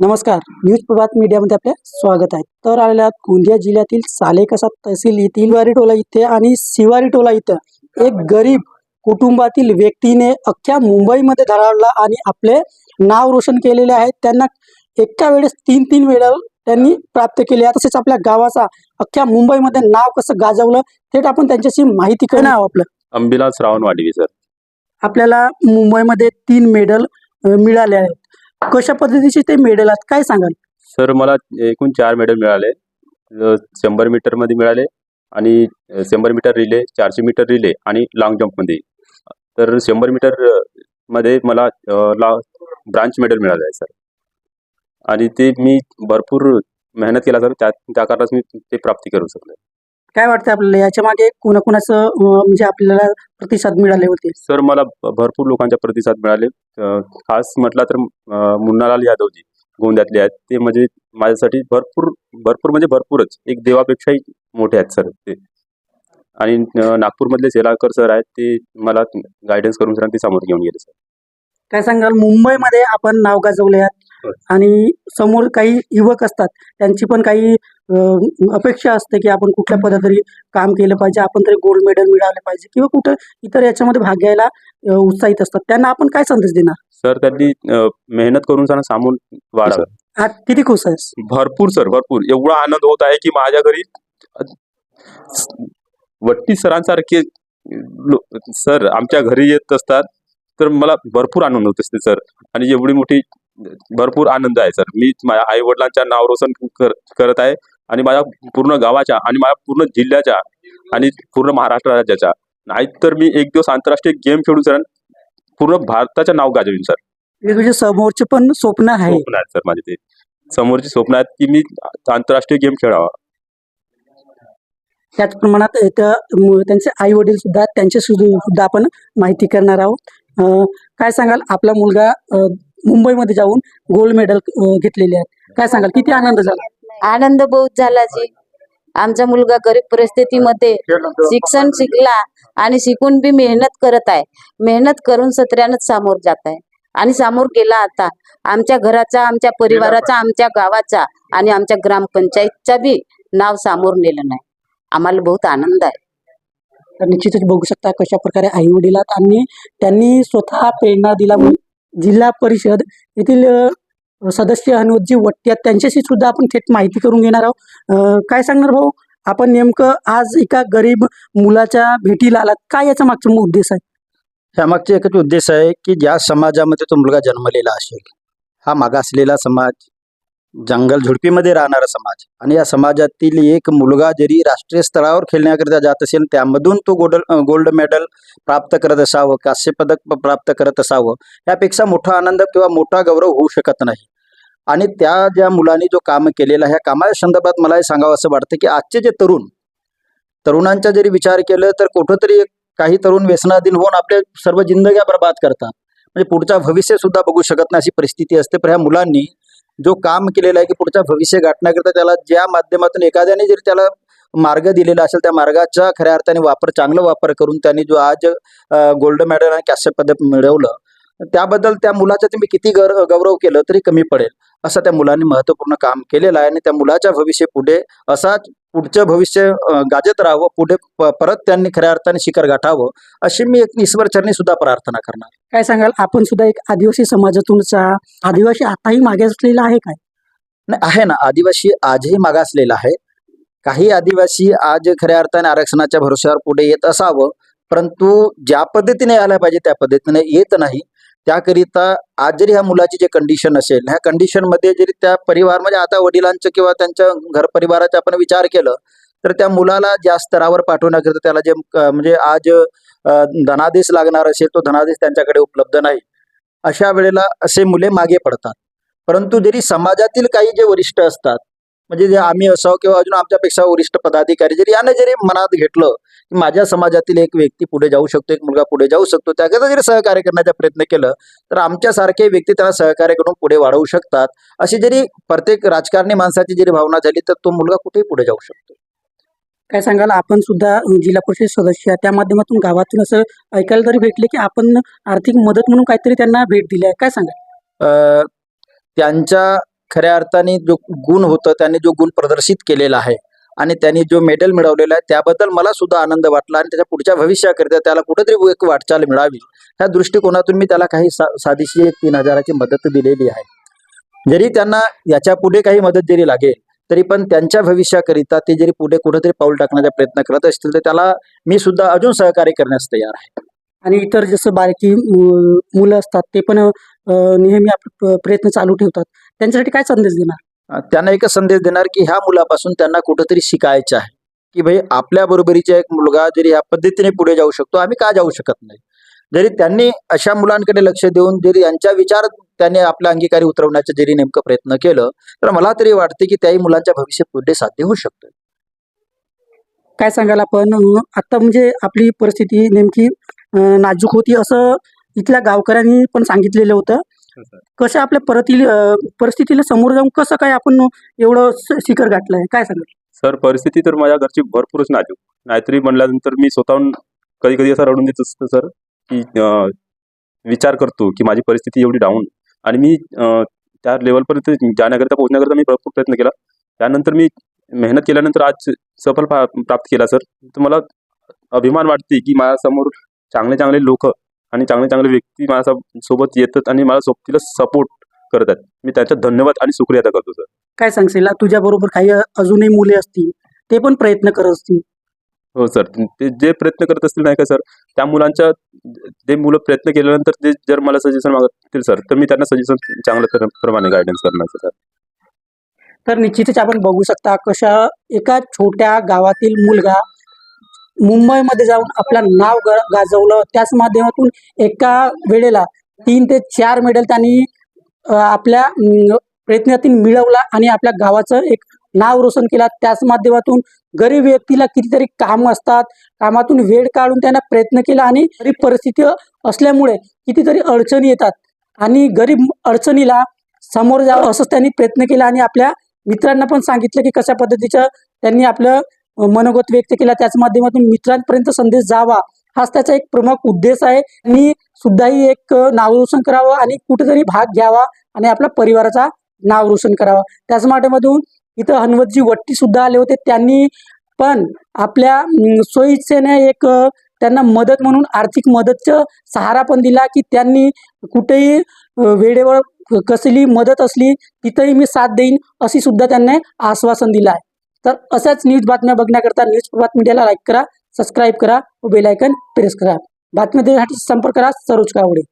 नमस्कार. न्यूज प्रभात मीडियामध्ये आपले स्वागत आहे. तर आलेल्या गोंदिया जिल्ह्यातील सालेकसा तहसील येथील शिवारी टोला इथे आणि शिवारी टोला इथं एक गरीब कुटुंबातील व्यक्तीने अख्ख्या मुंबईमध्ये धडाडला आणि आपले नाव रोशन केलेले आहे. त्यांना एका वेळेस तीन तीन मेडल त्यांनी प्राप्त केले आहे. तसेच आपल्या गावाचा अख्ख्या मुंबईमध्ये नाव कसं गाजवलं थेट आपण त्यांच्याशी माहिती आहोत आपलं. अंबिला श्रावण वाढवी सर. आपल्याला मुंबईमध्ये तीन मेडल मिळाले आहेत. कशा पद्धतीचे ते मेडल आहेत? काय सांगाल? सर मला एकूण चार मेडल मिळाले. शंभर मीटरमध्ये मिळाले आणि शंभर मीटर रिले चारशे मीटर रिले आणि लॉंग जम्पमध्ये तर शंभर मीटरमध्ये मला ला ब्रांच मेडल मिळालं आहे सर. आणि ते मी भरपूर मेहनत केला सर. त्या त्या कारणास मी ते प्राप्ती करू शकलो काय वाटतं आपल्याला? याच्या मागे कोणाकोणाचं म्हणजे आपल्याला प्रतिसाद मिळाले होते? सर मला भरपूर लोकांचा प्रतिसाद मिळाले. खास म्हटला तर मुन्नालाल यादवजी गोंद्यातले आहेत. ते म्हणजे माझ्यासाठी भरपूर भरपूर म्हणजे भरपूरच. एक देवापेक्षाही मोठे आहेत सर ते. आणि नागपूरमधले सेलाकर सर आहेत ते मला गायडन्स करून सर ते समोर घेऊन गेले सर. काय सांगाल? मुंबईमध्ये आपण नाव गाजवले. आहेत आणि समोर काही युवक असतात त्यांची पण काही अपेक्षा असते की आपण कुठल्या पद्धती काम केलं पाहिजे आपण तरी गोल्ड मेडल मिळालं पाहिजे किंवा कुठं इतर याच्यामध्ये भाग घ्यायला उत्साहित असतात. त्यांना आपण काय संदेश देणार? सर त्यांनी मेहनत करून सर सामोर वाढावं. आज किती खुश आहेस? भरपूर सर भरपूर. एवढा आनंद होत आहे की माझ्या घरी वट्टी सरांसारखे सर आमच्या घरी येत असतात तर मला भरपूर आनंद होत असते सर. आणि एवढी मोठी भरपूर आनंद आहे सर. मी माझ्या आई वडिलांच्या नाव रोशन कर, करत आहे. आणि माझ्या पूर्ण गावाच्या आणि माझ्या पूर्ण जिल्ह्याच्या आणि पूर्ण महाराष्ट्र राज्याच्या. नाही तर मी एक दिवस आंतरराष्ट्रीय गेम खेळून सर पूर्ण भारताचं नाव गाजवीन सर. तुझे समोरचे पण स्वप्न आहे. स्वप्न आहेत सर माझे ते. समोरची स्वप्न आहेत की मी आंतरराष्ट्रीय गेम खेळावा. त्याच प्रमाणात इथं म- त्यांचे आई वडील सुद्धा त्यांचे सुद्धा आपण माहिती करणार आहोत. अं, काय सांगाल? आपला मुलगा अं, मुंबईमध्ये जाऊन गोल्ड मेडल घेतलेले आहेत. काय सांगाल? किती आनंद झाला? आनंद बहुत झाला जी. आमचा मुलगा गरीब परिस्थितीमध्ये शिक्षण शिकला आणि शिकून बी मेहनत करत आहे. मेहनत करून सत्र्यानंच सामोर जात आहे. आणि समोर गेला आता. आमच्या घराचा आमच्या परिवाराचा आमच्या गावाचा आणि आमच्या ग्रामपंचायतचा बी नाव समोर नेलं नाही. आम्हाला बहुत आनंद आहे. तर निश्चितच बघू शकता कशा प्रकारे आई वडिलात आणि त्यांनी स्वतः प्रेरणा दिला म्हणून जिल्हा परिषद येथील सदस्य हनुजी वट्टी आहेत त्यांच्याशी सुद्धा आपण थेट माहिती करून घेणार आहोत. काय सांगणार भाऊ? आपण नेमकं आज एका गरीब मुलाच्या भेटीला आलात. काय याचा मागचा उद्देश आहे? ह्यामागचे एकच उद्देश आहे की ज्या समाजामध्ये तो मुलगा जन्मलेला असेल हा मागासलेला समाज जंगल झुडपीमध्ये राहणारा समाज. आणि या समाजातील एक मुलगा जरी राष्ट्रीय स्तरावर खेळण्याकरिता जात असेल त्यामधून तो गोल्ड गोल्ड मेडल प्राप्त करत असावं कांस्य पदक प्राप्त करत असावं यापेक्षा मोठा आनंद किंवा मोठा गौरव होऊ शकत नाही. आणि त्या ज्या मुलांनी जो काम केलेला आहे, ह्या कामाच्या संदर्भात मला हे सांगावं असं वाटतं की आजचे जे तरुण तरुणांचा जरी विचार केलं तर कुठंतरी काही तरुण व्यसनाधीन होऊन आपले सर्व जिंदग्या बर्बाद करतात. म्हणजे पुढचा भविष्य सुद्धा बघू शकत नाही अशी परिस्थिती असते. पण ह्या मुलांनी जो काम केलेलं आहे की पुढचा भविष्य गाठण्याकरता त्याला ज्या माध्यमातून एखाद्याने जरी त्याला मार्ग दिलेला असेल त्या मार्गाचा खऱ्या अर्थाने वापर चांगला वापर करून त्यांनी जो आज गोल्ड मेडल आणि कॅस्य पदक मिळवलं त्याबद्दल त्या मुलाचं तुम्ही किती गर गौरव केलं तरी कमी पडेल. असं त्या मुलांनी महत्त्वपूर्ण काम केलेलं आहे आणि त्या मुलाच्या भविष्य पुढे असाच पुढचं भविष्य गाजत राहावं पुढे परत त्यांनी खऱ्या अर्थाने शिखर गाठावं अशी मी एक ईश्वरचरणी सुद्धा प्रार्थना करणार. काय सांगाल? आपण सुद्धा एक आदिवासी समाजातूनचा आदिवासी आताही मागे असलेला आहे काय? नाही आहे ना. आदिवासी आजही मागासलेला आहे. काही आदिवासी आज खऱ्या अर्थाने आरक्षणाच्या भरोश्यावर पुढे येत असावं परंतु ज्या पद्धतीने यायला पाहिजे त्या पद्धतीने येत नाही. त्याकरिता आज जरी ह्या मुलाची जे कंडिशन असेल ह्या कंडिशनमध्ये जरी त्या परिवार म्हणजे आता वडिलांचं किंवा त्यांच्या घर परिवाराचा आपण विचार केलं तर त्या मुलाला ज्या स्तरावर पाठवण्याकरिता त्याला जे म्हणजे आज धनादेश लागणार असेल तो धनादेश त्यांच्याकडे उपलब्ध नाही. अशा वेळेला असे मुले मागे पडतात. परंतु जरी समाजातील काही जे वरिष्ठ असतात म्हणजे जे आम्ही असावं किंवा अजून आमच्यापेक्षा वरिष्ठ पदाधिकारी जरी याने जरी मनात घेतलं माझ्या समाजातील एक व्यक्ती पुढे जाऊ शकतो एक मुलगा पुढे जाऊ शकतो त्याकरता जरी सहकार्य करण्याचा प्रयत्न केलं तर आमच्यासारखे व्यक्ती त्याला सहकार्य करून पुढे वाढवू शकतात. अशी जरी प्रत्येक राजकारणी माणसाची जरी भावना झाली तर तो मुलगा कुठेही पुढे जाऊ शकतो. काय सांगाल? आपण सुद्धा जिल्हा परिषद सदस्य. त्या माध्यमातून गावातून असं ऐकायला तरी भेटले की आपण आर्थिक मदत म्हणून काहीतरी त्यांना भेट दिली आहे. काय सांगाल? अ, त्यांच्या खऱ्या अर्थाने जो गुण होतं त्याने जो गुण प्रदर्शित केलेला आहे आणि त्यांनी जो मेडल मिळवलेला आहे त्याबद्दल मला सुद्धा आनंद वाटला आणि त्याच्या पुढच्या भविष्याकरिता त्याला कुठेतरी एक वाटचाल मिळावी. ह्या दृष्टिकोनातून मी त्याला काही सा साधीशी एक तीन हजाराची मदत दिलेली आहे. जरी त्यांना याच्यापुढे काही मदत जरी लागेल तरी पण त्यांच्या भविष्याकरिता ते जरी पुढे कुठेतरी पाऊल टाकण्याचा प्रयत्न करत असतील तर त्याला मी सुद्धा अजून सहकार्य करण्यास तयार आहे. आणि इतर जसं बारकी मुलं असतात ते पण नेहमी आपले प्रयत्न चालू ठेवतात. त्यांच्यासाठी काय संदेश देणार? त्यांना एकच संदेश देणार की ह्या मुलापासून त्यांना कुठंतरी शिकायचं आहे. की भाई आपल्या बरोबरीचा एक मुलगा जरी ह्या पद्धतीने पुढे जाऊ शकतो आम्ही का जाऊ शकत नाही? जरी त्यांनी अशा मुलांकडे लक्ष देऊन जरी यांच्या विचार त्यांनी आपल्या अंगीकारी उतरवण्याचं जरी नेमकं प्रयत्न केलं तर मला तरी वाटते की त्याही मुलांच्या भविष्य पुढे साध्य होऊ शकतं. काय सांगाल आपण? आता म्हणजे आपली परिस्थिती नेमकी नाजूक होती असं इथल्या गावकऱ्यांनी पण सांगितलेलं होतं. कसं आपल्या परतील अं, परिस्थितीला समोर जाऊन कसं काय आपण एवढं शिखर गाठलंय? काय सांगाल? सर परिस्थिती तर माझ्या घरची भरपूरच नाजूक. नाहीतरी म्हणल्यानंतर मी स्वतःहून कधी कधी असं रडून देत असतं सर की विचार करतो की माझी परिस्थिती एवढी डाऊन. आणि मी त्या लेवलपर्यंत जाण्याकरिता पोहोचण्याकरिता मी भरपूर प्रयत्न केला. त्यानंतर मी मेहनत केल्यानंतर आज सफल पा- प्राप्त केला सर. तर मला अभिमान वाटते की माझ्यासमोर चांगले चांगले लोक आणि चांगले चांगले व्यक्ती माझ्या सोबत येतात आणि मला सोबतीला सपोर्ट करतात. मी त्याच्यात धन्यवाद आणि शुक्रिया अदा करतो सर काय सांगशील? तुझ्या बरोबर काही अजूनही मुले असतील ते पण प्रयत्न करत असतील. हो सर ते जे प्रयत्न करत असतील नाही का सर त्या मुलांच्या ते मुलं प्रयत्न केल्यानंतर ते जर मला सजेशन मागतील सर तर मी त्यांना सजेशन चांगल्या प्रमाणे गायडन्स करणार सर तर निश्चितच आपण बघू शकता कशा एका छोट्या गावातील मुलगा मुंबईमध्ये जाऊन आपलं नाव ग- गाजवलं. त्याच माध्यमातून एका वेळेला तीन ते चार मेडल त्यांनी आपल्या प्रयत्नातून मिळवला आणि आपल्या गावाचं एक नाव रोशन केला. त्याच माध्यमातून गरीब व्यक्तीला कितीतरी काम असतात. कामातून वेळ काढून त्यांना प्रयत्न केला आणि गरीब परिस्थिती असल्यामुळे कितीतरी अडचणी येतात. आणि गरीब अडचणीला समोर जावं असंच त्यांनी प्रयत्न केला आणि आपल्या मित्रांना पण सांगितलं की कशा पद्धतीचं त्यांनी आपलं मनोगत व्यक्त केला. त्याच माध्यमातून मित्रांपर्यंत संदेश जावा हाच त्याचा एक प्रमुख उद्देश आहे. आणि सुद्धाही एक नाव रोशन करावं आणि कुठेतरी भाग घ्यावा आणि आपल्या परिवाराचा नाव रोशन करावा. त्याच माध्यमातून इथं हनवतजी वट्टी सुद्धा आले होते. त्यांनी पण आपल्या अं, स्वइच्छेने एक त्यांना मदत म्हणून आर्थिक मदतचं सहारा पण दिला की त्यांनी कुठेही वेळेवर कसली मदत असली तिथंही मी साथ देईन अशी सुद्धा त्यांनी आश्वासन दिलं आहे. तर अशाच न्यूज बातम्या बघण्याकरता न्यूज प्रभात मीडियाला लाईक करा सबस्क्राईब करा व बेलायकन प्रेस करा. बातम्या देण्यासाठी संपर्क करा सरोज कावडे.